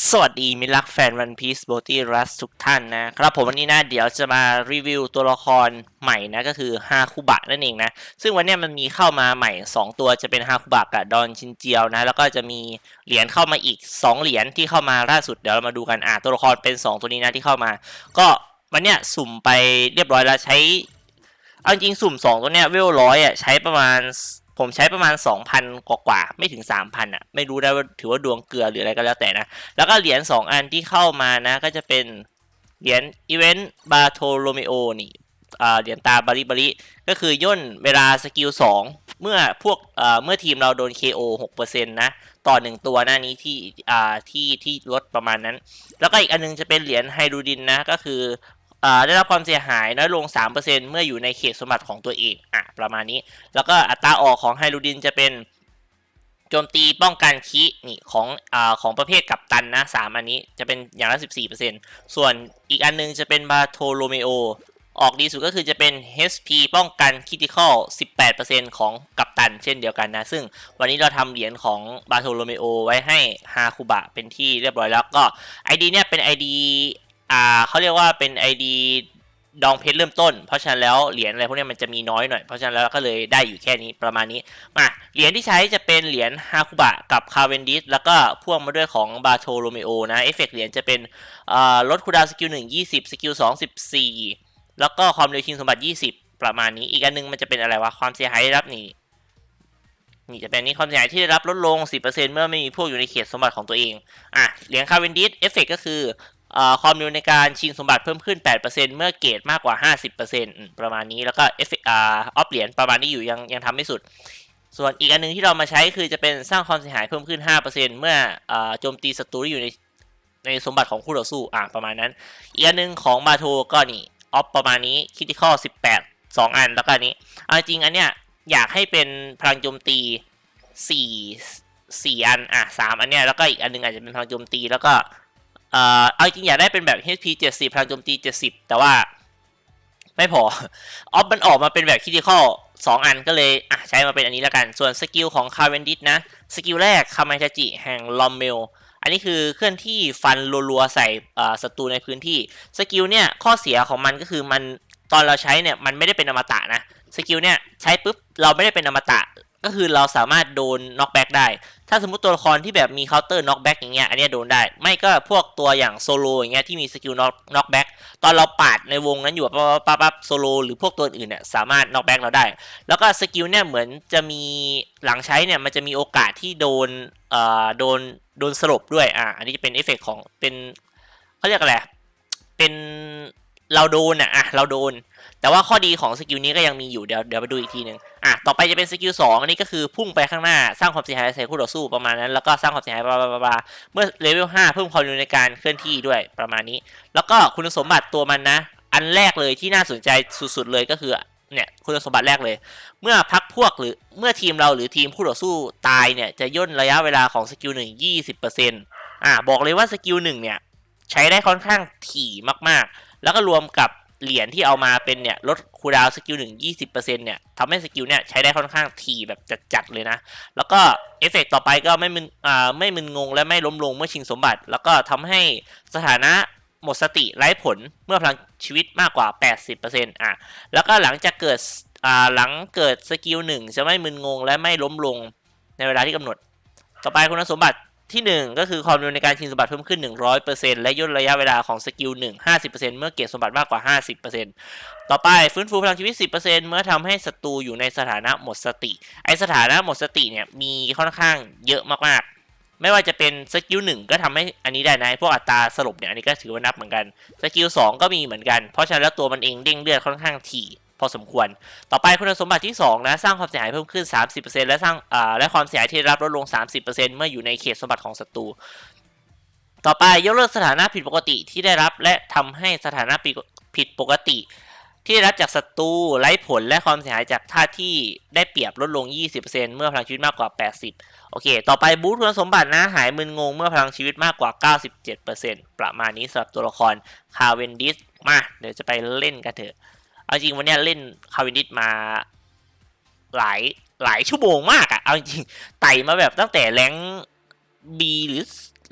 สวัสดีมิตรรักแฟนวันพีซโบตี้รัสทุกท่านนะครับผมวันนี้นะเดี๋ยวจะมารีวิวตัวละครใหม่นะก็คือฮาคุบะนั่นเองนะ ซึ่งวันนี้มันมีเข้ามาใหม่ 2 ตัวจะเป็นฮาคุบะกับดอนชินเจียวนะ แล้วก็จะมีเหรียญเข้ามาอีก 2 เหรียญที่เข้ามาล่าสุดเดี๋ยวเรามาดูกันอะตัวละครเป็น 2 ตัวนี้นะที่เข้ามา ก็วันเนี้ยสุ่มไปเรียบร้อยแล้วใช้เอาจริงสุ่ม 2 ตัวเนี้ยเวลร้อยอะใช้ประมาณ ผมใช้ประมาณ 2,000 กว่ากว่าไม่ถึง 3,000อะ ไม่รู้ได้ว่าถือว่าดวงเกลือหรืออะไรก็แล้วแต่นะ แล้วก็เหรียญ2อันที่เข้ามานะก็จะเป็นเหรียญอีเวนต์บาโทโรเมโอนี่เหรียญตาบาริบาริก็คือย่นเวลาสกิล2เมื่อพวกเมื่อทีมเราโดน KO 6%นะต่อ 1 ตัวหน้านี้ที่ที่ที่ลดประมาณนั้น แล้วก็อีกอันนึงจะเป็นเหรียญไฮรูดินนะก็คือ ได้รับความเสียหายน้อยลง 3%เมื่ออยู่ในเขตสมบัติของตัวเองอะประมาณนี้ แล้วก็อัตราออกของไฮรูดินจะเป็นโจมตีป้องกันคีนี่ของอ่าของประเภทกัปตันนะสามอันนี้จะเป็นอย่างละ 14%ส่วนอีกอันนึงจะเป็นบาโทโลเมโอออกดีสุดก็คือจะเป็น HP ป้องกันคิติคอล18%ของกัปตันเช่นเดียวกันนะ ซึ่งวันนี้เราทำเหรียญของบาโทโลเมโอไว้ให้ฮาคุบะเป็นที่เรียบร้อยแล้วก็ ID เนี่ยเป็น ID อ่าเขาเรียกว่าเป็น ID ดองเพชรเริ่มต้น เพราะฉะนั้นแล้วเหรียญอะไรพวกนี้มันจะมีน้อยหน่อย เพราะฉะนั้นแล้วก็เลยได้อยู่แค่นี้ประมาณนี้ มาเหรียญที่ใช้จะเป็นเหรียญฮาคุบะกับคาเวนดิสแล้วก็พ่วงมาด้วยของบาโทโรเมโอนะเอฟเฟกต์เหรียญจะเป็นลดคูดาวสกิลหนึ่งยี่สิบสกิลสองสิบสี่แล้วก็ความเร็วชิงสมบัติยี่สิบประมาณนี้ อีกอันหนึงมันจะเป็นอะไรวะ ความเสียหายรับนี่ นี่จะเป็นนี้ความเสียหายที่ได้รับลดลง 10%เมื่อไม่มีพวกอยู่ในเขตสมบัติของตัวเอง อะ เหรียญคาเวนดิสเอฟเฟกก็คือ ความเร็วในการชิงสมบัติเพิ่มขึ้น 8%เมื่อเกรดมากกว่า 50%ประมาณนี้แล้วก็เอฟออฟเหรียญประมาณนี้อยู่ยังยังทำไม่สุด ส่วนอีกอันหนึงที่เรามาใช้คือจะเป็นสร้างความเสียหายเพิ่มขึ้น 5%เมื่อโจมตีศัตรูที่อยู่ในในสมบัติของคู่ต่อสู้อะประมาณนั้น อีกอันหนึงของบาโทก็นี่ออฟประมาณนี้คิติคอล18 2 อันแล้วก็อันนี้เอาจริงอันเนี้ยอยากให้เป็นพลังโจมตีสี่สี่อันอะสามอันเนี้ยแล้วก็อีกอันหนึงอาจจะเป็นพลังโจมตีแล้วก็ เอ่อเอาจริงอยากได้เป็นแบบ HP 70พลังโจมตี 70 แต่ว่าไม่พอ ออฟมันออกมาเป็นแบบคิติคอลสองอันก็เลยอะใช้มาเป็นอันนี้แล้วกัน ส่วนสกิลของคาร์เวนดิสนะ สกิลแรกคามาจาจิแห่งลอมเมล อันนี้คือเคลื่อนที่ฟันรัวๆใส่ศัตรูในพื้นที่ สกิลเนี่ยข้อเสียของมันก็คือมันตอนเราใช้เนี่ยมันไม่ได้เป็นอมตะนะ สกิลเนี่ยใช้ปุ๊บเราไม่ได้เป็นอมตะ ก็คือเราสามารถโดนน็อกแบ็กได้ ถ้าสมมติตัวละครที่แบบมีเคาน์เตอร์น็อกแบ็กอย่างเงี้ย อันเนี้ยโดนได้ ไม่ก็พวกตัวอย่างโซโลอย่างเงี้ยที่มีสกิลน็อกน็อกแบ็กตอนเราปาดในวงนั้นอยู่ปั๊บปั๊บปั๊บโซโลหรือพวกตัวอื่นเนี่ยสามารถน็อกแบ็กเราได้ แล้วก็สกิลเนี่ยเหมือนจะมีหลังใช้เนี่ยมันจะมีโอกาสที่โดนเอ่อโดนโดนสลบด้วย อะ อันนี้จะเป็นเอฟเฟกของเป็นเขาเรียกอะไร เป็น เราโดนอะอะเราโดน แต่ว่าข้อดีของสกิลนี้ก็ยังมีอยู่เดี๋ยวเดี๋ยวไปดูอีกทีหนึ่งอะต่อไปจะเป็นสกิลสองอันนี้ก็คือพุ่งไปข้างหน้าสร้างความเสียหายใส่คู่ต่อสู้ประมาณนั้นแล้วก็สร้างความเสียหายบลาบลาบลาเมื่อเลเวลห้าเพิ่มความเร็วในการเคลื่อนที่ด้วยประมาณนี้ แล้วก็คุณสมบัติตัวมันนะ อันแรกเลยที่น่าสนใจสุดๆเลยก็คือเนี่ยคุณสมบัติแรกเลย เมื่อพักพวกหรือเมื่อทีมเราหรือทีมคู่ต่อสู้ตายเนี่ยจะย่นระยะเวลาของสกิลหนึ่งยี่สิบเปอร์เซ็นต์อะบอกเลยว่าสกิลหนึ่งเนี่ย ใช้ได้ค่อนข้างถี่มากๆ แล้วก็รวมกับเหรียญที่เอามาเป็นเนี่ยลดคูดาวสกิลหนึ่งยี่สิบเปอร์เซ็นต์เนี่ยทำให้สกิลเนี่ยใช้ได้ค่อนข้างถี่แบบจัดๆเลยนะ แล้วก็เอฟเฟกต่อไปก็ไม่มึนอ่าไม่มึนงงและไม่ล้มลงเมื่อชิงสมบัติ แล้วก็ทำให้สถานะหมดสติไร้ผลเมื่อพลังชีวิตมากกว่า 80%อะแล้วก็หลังจากเกิดอ่าหลังเกิดสกิลหนึ่งจะไม่มึนงงและไม่ล้มลงในเวลาที่กำหนด ต่อไปคุณสมบัติ ที่ 1 ก็คือความเร็วในการชิงสมบัติเพิ่มขึ้น 100%และย่นระยะเวลาของสกิล1 50%เมื่อเก็บสมบัติมากกว่า 50%ต่อไปฟื้นฟูพลังชีวิต 10%เมื่อทำให้ศัตรูอยู่ในสถานะหมดสติ ไอสถานะหมดสติเนี่ยมีค่อนข้างเยอะมากๆ ไม่ว่าจะเป็นสกิลหนึ่งก็ทำให้อันนี้ได้นะพวกอัตราสลบเนี่ยอันนี้ก็ถือว่านับเหมือนกันสกิลสองก็มีเหมือนกัน เพราะฉะนั้นแล้วตัวมันเองเด้งเลือดค่อนข้างถี่ พอสมควร ต่อไปคุณสมบัติที่ 2 นะ สร้างความเสียหายเพิ่มขึ้น 30%และสร้างและความเสียหายที่รับลดลง 30%เมื่ออยู่ในเขตสมบัติของศัตรูต่อไปยกเลิกสถานะผิดปกติที่ได้รับและทำให้สถานะผิดปกติ ที่ได้รับจากศัตรูไร้ผลและความเสียหายจากท่าที่ได้เปรียบลดลง 20%เมื่อพลังชีวิตมากกว่า 80 โอเค ต่อไปบูทคุณสมบัตินะหายมึนงงเมื่อพลังชีวิตมากกว่า 97%ประมาณนี้สำหรับตัวละครคาเวนดิสมาเดี๋ยวจะไปเล่นกันเถอะ เอาจริงวันนี้เล่นคาเวนดิสมาหลายหลายชั่วโมงมากอะเอาจริงไต่มาแบบตั้งแต่แรง B หรือ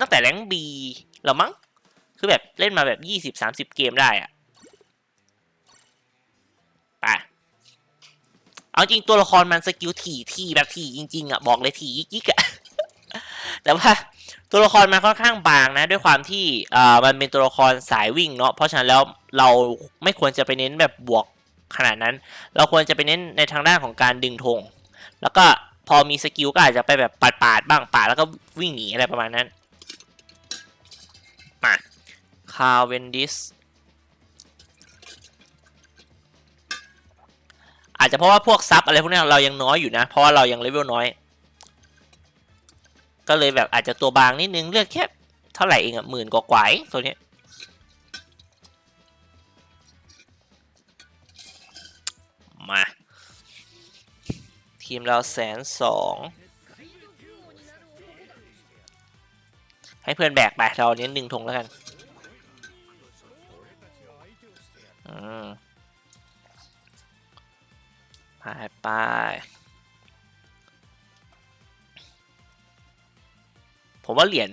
ตั้งแต่แรงบีแล้วมั้ง คือแบบเล่นมาแบบยี่สิบสามสิบเกมได้อะไปเอาจริงตัวละครมันสกิลถี่ที่แบบถี่จริงๆอะบอกเลยถี่ยิกๆอะแต่ว่า ตัวละครมันค่อนข้างบางนะ ด้วยความที่อ่ามันเป็นตัวละครสายวิ่งเนาะเพราะฉะนั้นแล้วเราไม่ควรจะไปเน้นแบบบวกขนาดนั้น เราควรจะไปเน้นในทางด้านของการดึงธงแล้วก็พอมีสกิลก็อาจจะไปแบบปาดปาดๆบ้างปาดแล้วก็วิ่งหนีอะไรประมาณนั้นมาคาเวนดิสอาจจะเพราะว่าพวกซับอะไรพวกนี้เรายังน้อยอยู่นะ เพราะว่าเรายังเลเวลน้อย ก็เลยแบบอาจจะตัวบางนิดนึงเลือกแค่เท่าไหร่เองอะหมื่นกว่ากว่าตัวเนี้ยมาทีมเราแสนสองให้เพื่อนแบกไปเราเน้นดึงทงแล้วกัน ว่าเหรียญ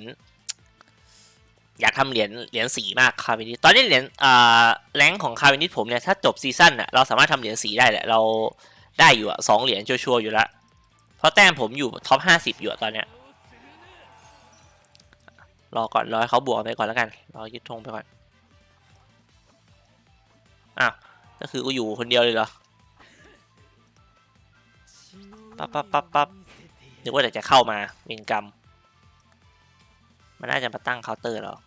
อยากทำเหรียญเหรียญสีมากคาร์วินิตตอนนี้เหรียญอ่าแรงของคาร์วินิตผมเนี่ยถ้าจบซีซั่นอะเราสามารถทำเหรียญสีได้แหละเราได้อยู่อะสองเหรียญชัวร์ๆอยู่ล้วเพราะแต้มผมอยู่ท็อปห้าสิบอยู่ตอนเนี้ยรอก่อนรอให้เขาบวกไปก่อนแล้วกันรอยึดธงไปก่อนอ้าวก็คือกูอยู่คนเดียวเลยเหรอปั๊บปั๊บปั๊บปั๊บนึกว่าแต่จะเข้ามาเวรกรรม มันน่าจะมาตั้งเคาน์เตอร์แล้ว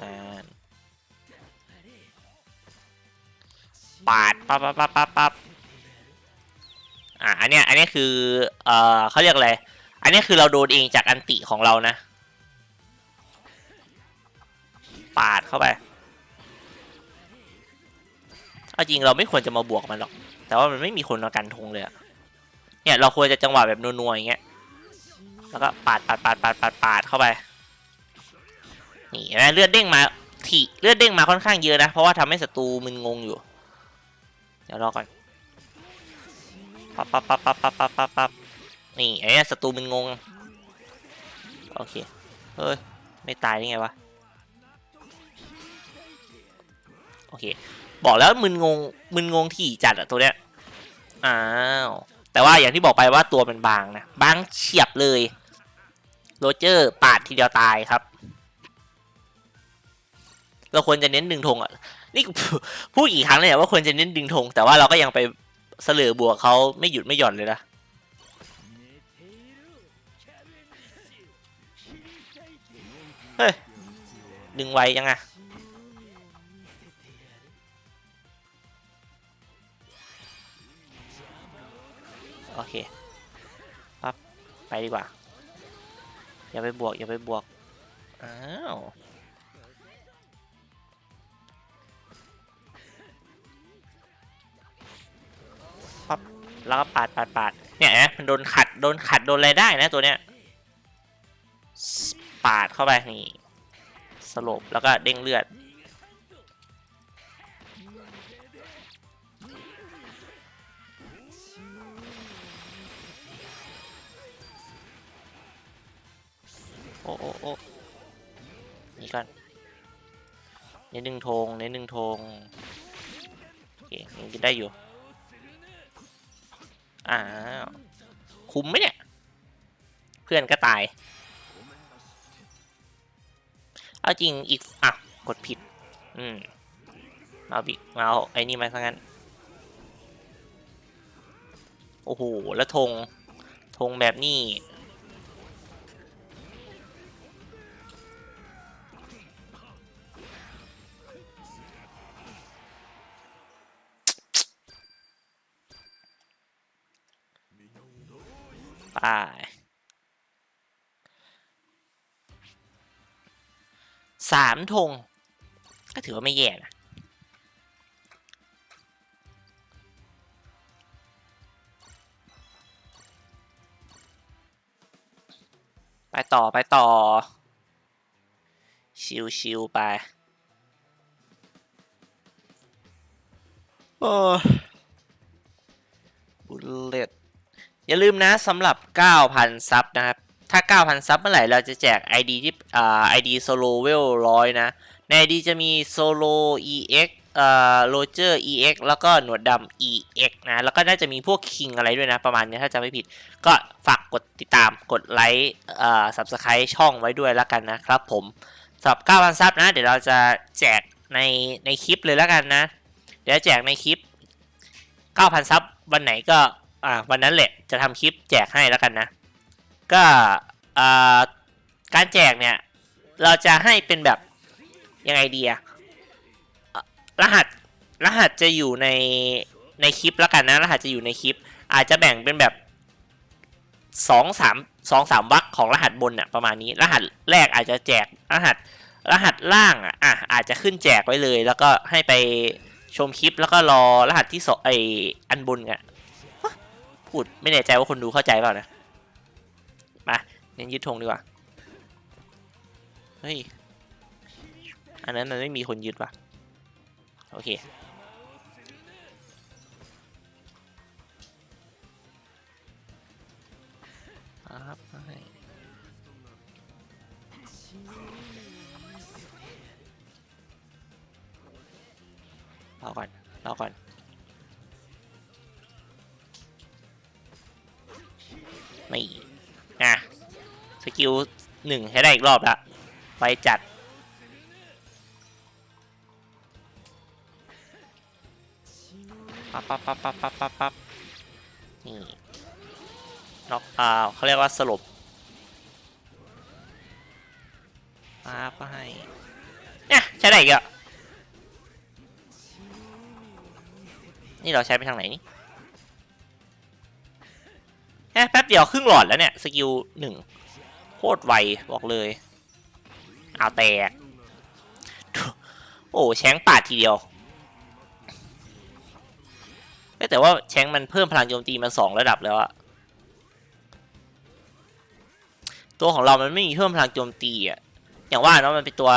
นั่นปาดปั๊บปั๊บปั๊บปั๊บปั๊บอะอันเนี้ยอันเนี้ยคือ เอ่อเขาเรียกอะไร อันเนี้ยคือเราโดนเองจากอันติของเรานะ ปาดเข้าไป เอาจริงเราไม่ควรจะมาบวกมันหรอก แต่ว่ามันไม่มีคนมากันธงเลยเนี่ยเราควรจะจังหวะแบบนัวๆอย่างเงี้ย แล้วก็ปาดปาดปาดปาดปาดปาดเข้าไป นี่นะเลือดเด้งมาถีเลือดเด้งมาค่อนข้างเยอะนะ เพราะว่าทำให้ศัตรูมึนงงอยู่ เดี๋ยวรอก่อนปั๊บปั๊บปั๊บปั๊บปั๊บปั๊บปั๊บนี่ไอ้นี่ศัตรูมึนงง โอเค เฮ้ย ไม่ตายได้ไงวะ โอเค บอกแล้วมึนงง มึนงงที่จัดอะตัวเนี้ย อ้าว แต่ว่าอย่างที่บอกไปว่าตัวมันบางนะ บางเฉียบเลย โรเจอร์ปาดทีเดียวตายครับ เราควรจะเน้นดึงธงอะ นี่พูดกี่ครั้งเลยเนี่ยว่าควรจะเน้นดึงธงแต่ว่าเราก็ยังไปเสลือบวกเขาไม่หยุดไม่หย่อนเลยนะเฮ้ย ดึงไวยังไงโอเค ปั๊บ ไปดีกว่า อย่าไปบวก อย่าไปบวก อ้าว ปั๊บ แล้วก็ปาดปาดปาดเนี่ยนะมันโดนขัด โดนขัด โดนอะไรได้นะตัวเนี้ย ปาดเข้าไปนี่ สลบ แล้วก็เด้งเลือด เน้นหนึ่งธงเน้นหนึ่งธงโอเคยังกินได้อยู่อ้าวคุ้มไหมเนี่ย เพื่อนก็ตาย เอาจริงอีก อะ กดผิด อืมเอาบิเอาไอ้นี่มาซะงั้น โอ้โห แล้วธงธงแบบนี้ สามธงก็ถือว่าไม่แย่นะไปต่อไปต่อ ชิวชิวๆไปโอ้บุลเลตอย่าลืมนะสำหรับ 9,000 ซับนะครับ ถ้า 9,000 ซับเมื่อไหร่ เราจะแจก ID ที่อ่า ID solo w e l ร้อยนะ ใน ID จะมี solo ex อ่า roger ex แล้วก็หนวดดำ ex นะ แล้วก็น่าจะมีพวก king อะไรด้วยนะ ประมาณนี้ถ้าจำไม่ผิด ก็ฝากกดติดตามกดไลค์อ่า subscribe ช่องไว้ด้วยแล้วกันนะครับผมสำหรับ 9,000 ซับนะ เดี๋ยวเราจะแจกในในคลิปเลยแล้วกันนะ เดี๋ยวแจกในคลิป 9,000 ซับวันไหนก็อ่าวันนั้นแหละจะทำคลิปแจกให้แล้วกันนะ ก็การแจกเนี่ย เราจะให้เป็นแบบ ยังไงดีอะรหัสรหัสจะอยู่ในในคลิปแล้วกันนะ รหัสจะอยู่ในคลิป อาจจะแบ่งเป็นแบบสองสามสองสามวักของรหัสบนอะประมาณนี้ รหัสแรกอาจจะแจกรหัสรหัสล่างอะอะอาจจะขึ้นแจกไว้เลย แล้วก็ให้ไปชมคลิปแล้วก็รอรหัสที่สองไออันบนอะฮะพูดไม่แน่ใจว่าคนดูเข้าใจเปล่านะ มาเน้นยึดธงดีกว่า เฮ้ย อันนั้นมันไม่มีคนยึดว่ะ โอเค ครับรอก่อนรอก่อนนี่นะ สกิลหนึ่งให้ได้อีกรอบละไปจัด ปั๊บปั๊บปั๊บปั๊บปั๊บปั๊บปั๊บนี่น็อกอ่าเขาเรียกว่าสลบปั๊บให้เนี่ยใช้ได้อีกอะนี่เราใช้ไปทางไหนนี่แค่แป๊บเดียวครึ่งหลอดแล้วเนี่ย สกิลหนึ่ง คตรไวบอกเลย เอาแตก โอ้แชงปาดทีเดียว แต่ว่าแชงมันเพิ่มพลังโจมตีมาสองระดับแล้วอะตัวของเรามันไม่มีเพิ่มพลังโจมตีอะอย่างว่าเนาะมันเป็นตัว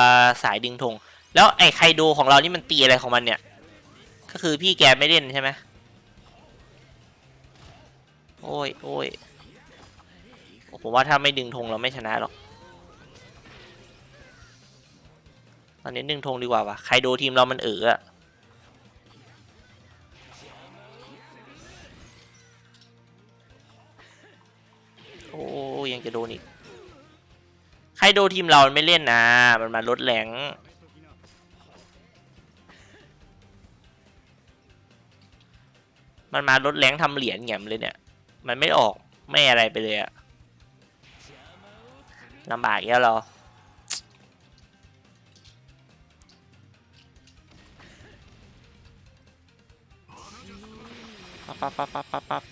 สายดึงธงแล้วไอ้ไคโดของเรานี่มันตีอะไรของมันเนี่ย ก็คือพี่แกไม่เล่นใช่ไหมโอ้ยโอ้ย ผมว่าถ้าไม่ดึงธงเราไม่ชนะหรอก ตอนนี้ดึงธงดีกว่าวะไคโดทีมเรามันเอออะโอ้ยังจะโดนอีก ใครโดนทีมเรามันไม่เล่นนะ มันมาลดแรงมันมาลดแรงทำเหรียญแง่มเลยเนี่ย มันไม่ออกไม่อะไรไปเลยอะ ลำบากแล้วเราปั๊บปั๊บปั๊บปั๊บปั๊บปั๊บ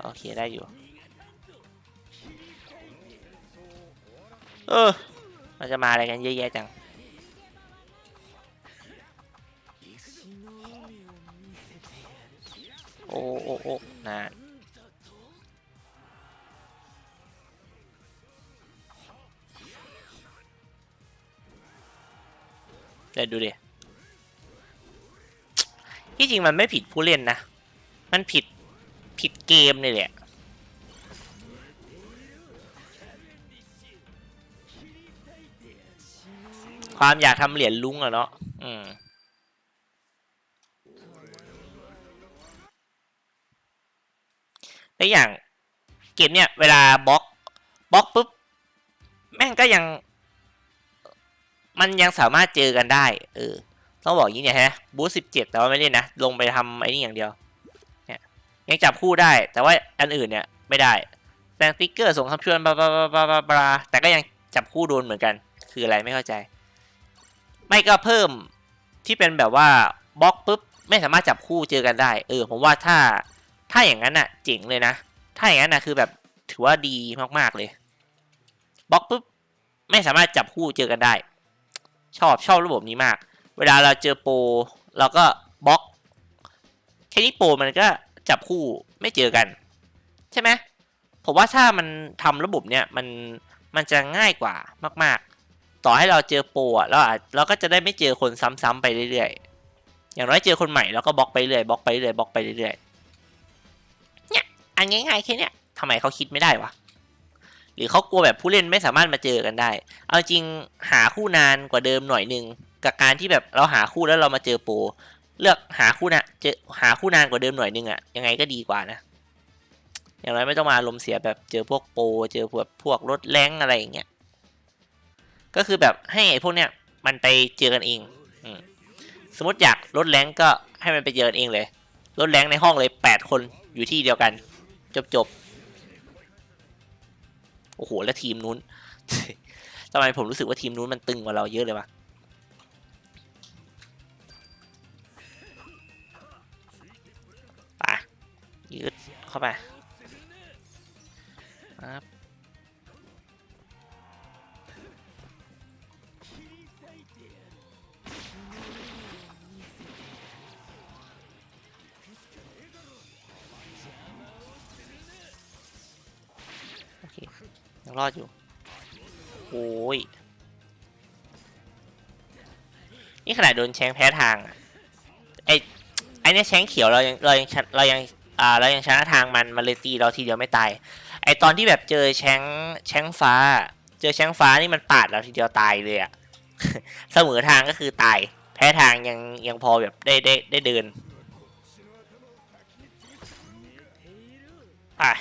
โอเคได้อยู่ เออ มันจะมาอะไรกันเยอะแยะจัง โอ้โอ้โอ้นาน เดี๋ยวดูดิที่จริงมันไม่ผิดผู้เล่นนะ มันผิดผิดเกมเลยแหละ ความอยากทำเหรียญลุงอะเนาะ อืมแล้วอย่างเกมเนี่ยเวลาบล็อกบล็อกปุ๊บ แม่งก็ยัง มันยังสามารถเจอกันได้ เออ ต้องบอกอย่างนี้เนี่ยฮะ บูสิบเจ็ดแต่ว่าไม่เล่นนะ ลงไปทำไอ้นี่อย่างเดียว เนี่ย ยังจับคู่ได้ แต่ว่าอันอื่นเนี่ยไม่ได้แซงติ๊กเกอร์ส่งคำชวนบลาบลาบลาบลาบาบาแต่ก็ยังจับคู่โดนเหมือนกัน คืออะไรไม่เข้าใจ ไม่ก็เพิ่มที่เป็นแบบว่าบล็อกปุ๊บไม่สามารถจับคู่เจอกันได้ เออ ผมว่าถ้าถ้าอย่างนั้นอะเจ๋งเลยนะ ถ้าอย่างนั้นนะคือแบบถือว่าดีมากๆเลยบล็อกปุ๊บไม่สามารถจับคู่เจอกันได้ ชอบชอบระบบนี้มาก เวลาเราเจอโปรเราก็บล็อกแค่นี้โปรมันก็จับคู่ไม่เจอกัน ใช่ไหมผมว่าถ้ามันทำระบบเนี้ยมันมันจะง่ายกว่ามาก ๆ ต่อให้เราเจอโปรอะเราอาจเราก็จะได้ไม่เจอคนซ้ำๆไปเรื่อยๆอย่างน้อยเจอคนใหม่เราก็บล็อกไปเรื่อยบล็อกไปเรื่อยบล็อกไปเรื่อยเนี่ยอันง่ายๆแค่เนี้ยทำไมเขาคิดไม่ได้วะ หรือเขากลัวแบบผู้เล่นไม่สามารถมาเจอกันได้ เอาจริงหาคู่นานกว่าเดิมหน่อยหนึ่งกับการที่แบบเราหาคู่แล้วเรามาเจอโปรเลือกหาคู่นะเจอหาคู่นานกว่าเดิมหน่อยหนึงอะยังไงก็ดีกว่านะ อย่างไรไม่ต้องมาอารมณ์เสียแบบเจอพวกโปรเจอพวกพวกรถแรงอะไรอย่างเงี้ยก็คือแบบให้ไอ้พวกเนี้ยมันไปเจอกันเองอสมมติอยากรถแรงก็ให้มันไปเจอกันเองเลยรถแรงในห้องเลยแปดคนอยู่ที่เดียวกัน จบจบ โอ้โห แล้วทีมนู้นทำไมผมรู้สึกว่าทีมนู้นมันตึงกว่าเราเยอะเลยวะไปยืดเข้าไปครับ ยังรอดอยู่ โอ้ย นี่ขนาดโดนแชงแพ้ทางอะไอไอเนี่ยแชงเขียวเรายังเรายังเรายังอ่าเรายังชนะทางมันมันเลยตีเราทีเดียวไม่ตาย ไอตอนที่แบบเจอแชงแชงฟ้า เจอแชงฟ้านี่มันปาดเราทีเดียวตายเลยอะเสมอทางก็คือตาย แพ้ทางยังยังพอแบบได้ได้ได้เดิน อะ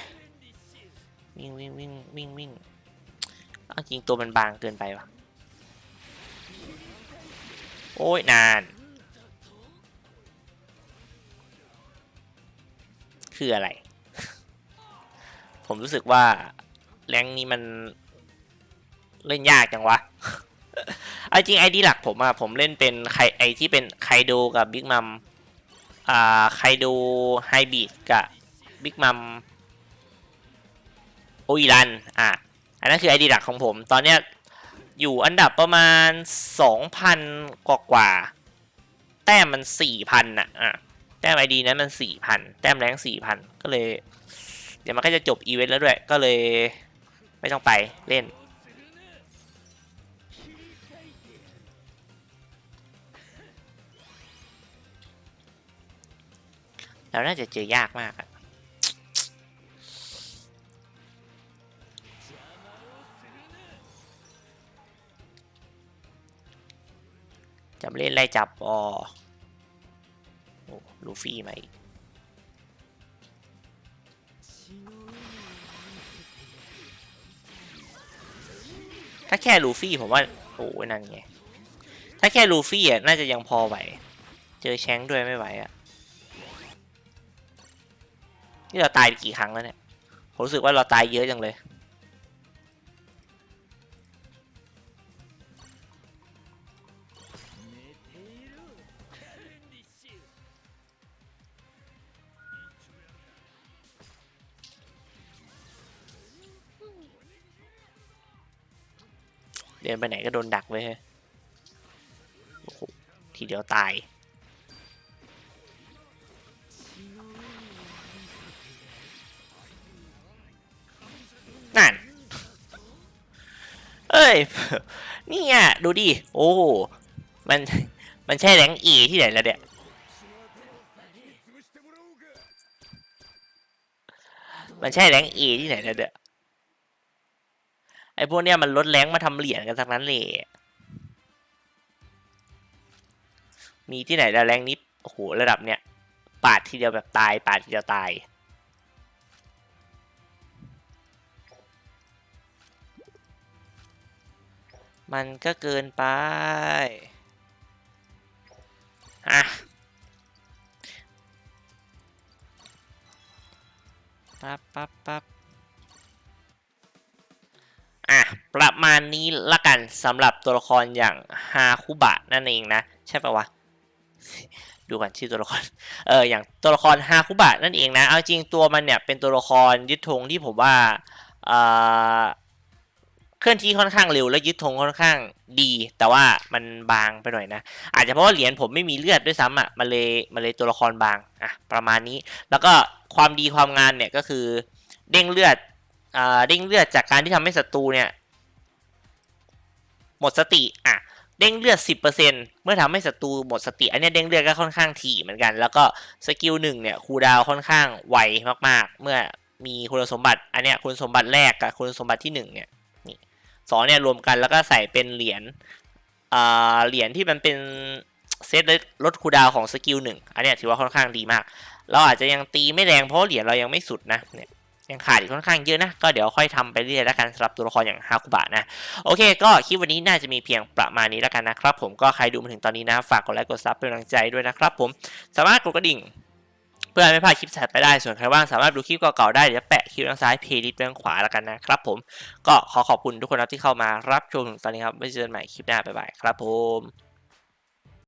วิ่งวิ่งวิ่งวิ่งวิ่งเอาจริงตัวมันบางเกินไปวะโอ้ยนาน คืออะไร ผมรู้สึกว่า แรงนี้มันเล่นยากจังวะเอาจริงไอดีหลักผมอะผมเล่นเป็นไคไอที่เป็นไคโดกับบิ๊กมัม อ่าไคโดไฮบีดกับบิ๊กมัม โออีรันอะอันนั้นคือไอดีหลักของผม ตอนเนี้ยอยู่อันดับประมาณ 2,000 กว่ากว่า แต้มมัน 4,000นะอะแต้มไอดีนั้นมัน 4,000 แต้มแรง4,000 ก็เลย เดี๋ยวมันก็จะจบอีเวนต์แล้วด้วย ก็เลยไม่ต้องไปเล่นแล้วน่าจะเจอยากมากอะ จำเล่นไล่จับอ๋อโอ้ลูฟี่มาอีกถ้าแค่ลูฟี่ผมว่าโอ้ยนั่นไงถ้าแค่ลูฟี่อะน่าจะยังพอไหว เจอแชงด้วยไม่ไหวอะนี่เราตายกี่ครั้งแล้วเนี่ยผมรู้สึกว่าเราตายเยอะจังเลย เดินไปไหนก็โดนดักไว้ยฮ้ยโอ้โหทีเดียวตาย นั่น เอ้ย นี่อะ ดูดิ โอ้ มัน มันใช่แรงอีที่ไหนแล้วเนี่ยมันใช่แรงเอที่ไหนแล้วเนี่ย อ้พวกเนี้ยมันลดแรงมาทำเหรียญกันทั้งนั้นเลยมีที่ไหนแล้วแรงนิดโอ้โหระดับเนี้ยปาดทีเดียวแบบตายปาดทีเดียวตาย มันก็เกินไปอะปั๊บปั๊บปั๊บ อะประมาณนี้ละกันสำหรับตัวละครอย่างฮาคุบะนั่นเองนะ ใช่ปะวะดูกันชื่อตัวละคร เอออย่างตัวละครฮาคุบะนั่นเองนะ เอาจริงตัวมันเนี่ยเป็นตัวละครยึดธงที่ผมว่าเออเคลื่อนที่ค่อนข้างเร็วและยึดธงค่อนข้างดี แต่ว่ามันบางไปหน่อยนะ อาจจะเพราะว่าเหรียญผมไม่มีเลือดด้วยซ้ำอะมันเลยมันเลยตัวละครบางอะประมาณนี้ แล้วก็ความดีความงานเนี่ยก็คือเด้งเลือด เด้งเลือดจากการที่ทำให้ศัตรูเนี่ย หมดสติอะเด้งเลือด 10%เมื่อทำให้ศัตรูหมดสติ อันเนี้ยเด้งเลือดก็ค่อนข้างถี่เหมือนกัน แล้วก็สกิลหนึ่งเนี่ยคูดาวค่อนข้างไวมากๆ เมื่อมีคุณสมบัติ อันเนี้ยคุณสมบัติแรกกับคุณสมบัติที่หนึ่งเนี่ยนี่สองเนี่ยรวมกันแล้วก็ใส่เป็นเหรียญอ่าเหรียญที่มันเป็นเซตลดคูดาวของสกิลหนึ่งอันเนี้ยถือว่าค่อนข้างดีมาก เราอาจจะยังตีไม่แรงเพราะเหรียญเรายังไม่สุดนะเนี่ย ยังขาดอีกค่อนข้างเยอะนะ ก็เดี๋ยวค่อยทำไปเรื่อยแล้วกันสำหรับตัวละครอย่างฮาคุบะนะ โอเค ก็คลิปวันนี้น่าจะมีเพียงประมาณนี้แล้วกันนะครับ ผมก็ใครดูมาถึงตอนนี้นะ ฝากกดไลค์กดซับเป็นกำลังใจด้วยนะครับผมสามารถกดกระดิ่งเพื่อไม่พลาดคลิปถัดไปได้ ส่วนใครว่างสามารถดูคลิปเก่าๆได้เดี๋ยวแปะคลิปทางซ้ายเพลย์ลิสต์ทางขวาแล้วกันนะครับผม ก็ขอขอบคุณทุกคนครับที่เข้ามารับชมถึงตอนนี้ครับ ไว้เจอกันใหม่คลิปหน้า บ๊ายบายครับผม